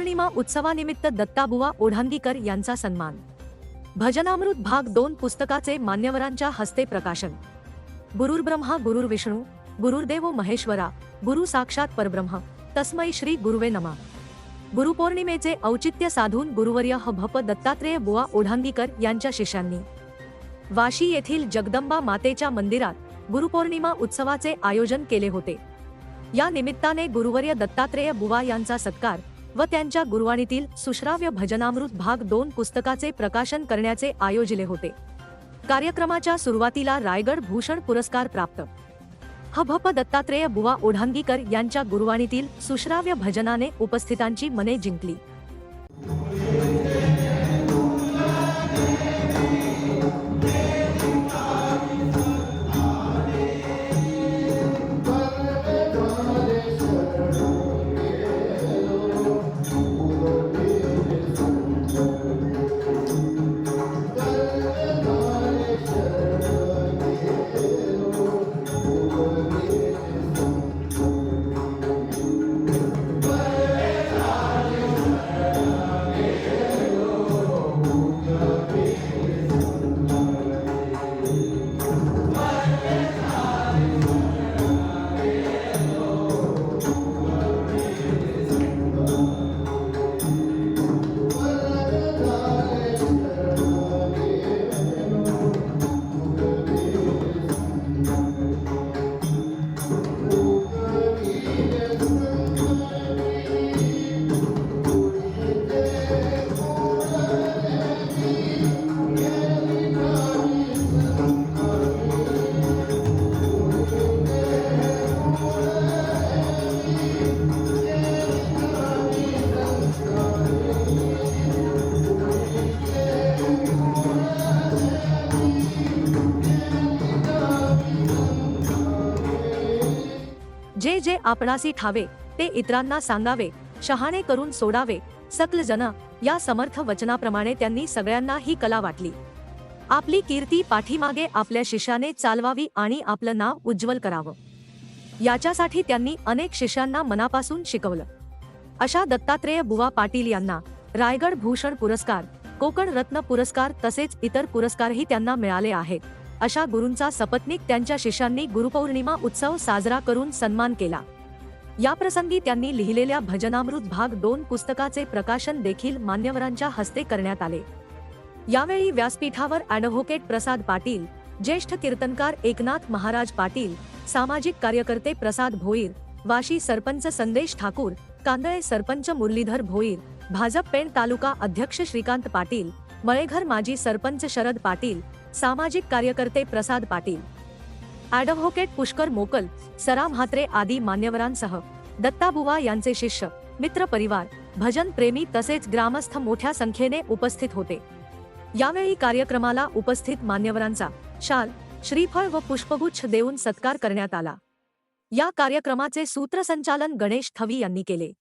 गुरुपौर्णिमा उत्सवानिमित्त दत्ताबुवा ओढांगीकर यांचा सन्मान. भजनामृत भाग दोन पुस्तकाचे मान्यवरांच्या हस्ते प्रकाशन. गुरुर्ब्रह्मा गुरुर्विष्णू गुरुर्देव महेश्वरा गुरु साक्षात परब्रह्म तस्मै श्री गुरुवे नमा. गुरुपौर्णिमेचे औचित्य साधून गुरुवर्य भप दत्तात्रेय बुवा ओढांगीकर यांच्या शिष्यांनी. वाशी येथील जगदंबा मातेच्या मंदिरात गुरुपौर्णिमा उत्सवाचे आयोजन केले होते. या निमित्ताने गुरुवर्य दत्तात्रेय बुवा यांचा सत्कार व त्यांच्या गुरुवाणीतील सुश्राव्य भजनामृत भाग दोन पुस्तकाचे प्रकाशन करण्याचे आयोजिले होते. कार्यक्रमाच्या सुरुवातीला रायगड भूषण पुरस्कार प्राप्त. हभप दत्तात्रेय बुवा ओढांगीकर यांच्या गुरुवाणीतील सुश्राव्य भजनाने उपस्थितांची मने जिंकली. जे जे आपणासी ठावे ते इतरांना सांगावे शहाणे करून सोडावे सकल जन या समर्थ वचनाप्रमाणे त्यांनी सगळ्यांना ही कला वाटली. आपली कीर्ती पाठीमागे आपल्या शिष्याने चालवावी आणि आपलं नाव उज्ज्वल करावं. याच्यासाठी त्यांनी अनेक शिष्यांना मनापासून शिकवलं. अशा दत्तात्रेय बुवा पाटील यांना रायगड भूषण पुरस्कार कोकण रत्न पुरस्कार तसेच इतर पुरस्कारही त्यांना मिळाले आहेत. अशा गुरूंचा सपत्नीक त्यांच्या शिष्यांनी गुरुपौर्णिमा उत्सव साजरा करून सन्मान केला. याप्रसंगी त्यांनी लिहिलेल्या भजनामृत भाग दोन पुस्तकाचे प्रकाशन देखील मान्यवरांच्या हस्ते करण्यात आले. यावेळी व्यासपीठावर ॲडव्होकेट प्रसाद पाटील ज्येष्ठ कीर्तनकार एकनाथ महाराज पाटील सामाजिक कार्यकर्ते प्रसाद भोईर वाशी सरपंच संदेश ठाकूर कांदळे सरपंच मुरलीधर भोईर भाजप पेण तालुका अध्यक्ष श्रीकांत पाटील मळेघर माजी सरपंच शरद पाटील सामाजिक कार्यकर्ते प्रसाद पाटील. ॲडव्होकेट पुष्कर मोकल सरा म्हात्रे आदी मान्यवरांसह दत्ताबुवा यांचे शिष्य मित्र परिवार भजन प्रेमी तसेच ग्रामस्थ मोठ्या संख्येने उपस्थित होते. यावेळी कार्यक्रमाला उपस्थित मान्यवरांचा शाल श्रीफळ व पुष्पगुच्छ देऊन सत्कार करण्यात आला. या कार्यक्रमाचे सूत्रसंचालन गणेश थवी यांनी केले.